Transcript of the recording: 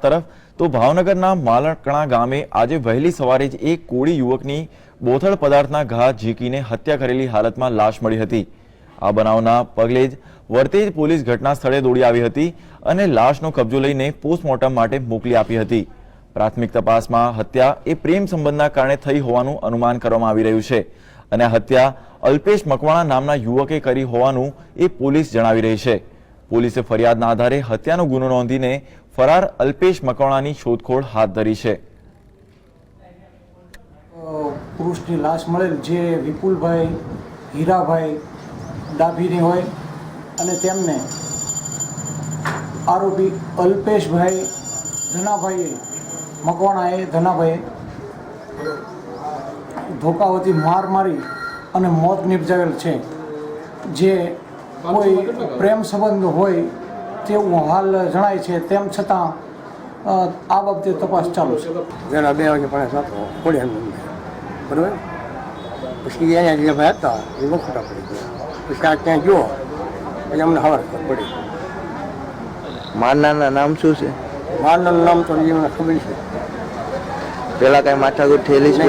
તરફ. તો ભાવનગરના માલકણા ગામે આજે વહેલી સવારે જ એક કોળી યુવકની બોથળ પદાર્થના ઘા ઝીકીને હત્યા કરેલી હાલતમાં લાશ મળી હતી. આ બનાવના પગલે જ વર્તેજ પોલીસ ઘટના સ્થળે દોડી આવી હતી અને લાશનો કબજો લઈને પોસ્ટમોર્ટમ માટે મોકલી આપી હતી. પ્રાથમિક તપાસમાં હત્યા એ પ્રેમ સંબંધના કારણે થઈ હોવાનું અનુમાન કરવામાં આવી રહ્યું છે અને હત્યા અલ્પેશ મકવાણા નામના યુવકે કરી હોવાનું એ પોલીસ જણાવી રહી છે. પોલીસે ફરિયાદના આધારે હત્યાનો ગુનો નોંધીને ફરાર અલ્પેશ મકવાણાની શોધખોળ હાથ ધરી છે. પુરુષની લાશ મળેલ જે વિપુલભાઈ, હીરાભાઈ ડાભીની હોય અને તેમને આરોપી અલ્પેશભાઈ ધનાભાઈએ, મકવાણાએ ધનાભાઈએ ધોકાઓથી માર મારી અને મોત નિપજાવેલ છે. જે કોઈ પ્રેમ સંબંધ હોય તેવું હાલ જણાય છે તેમ છતાં આ બાબતે તપાસ ચાલુ છે. જરા બે વાગે પણ સાતો કોળી બરાબર? પછી અહીંયા જે ભાઈ હતા એ વખોટા પડી ગયા. પછી આ ત્યાં ગયો પછી અમને ખબર પડી. મારનારના નામ શું છે? મારનું નામ તો મને ખબર છે પેલા કઈ માથાકૂટ થયેલી છે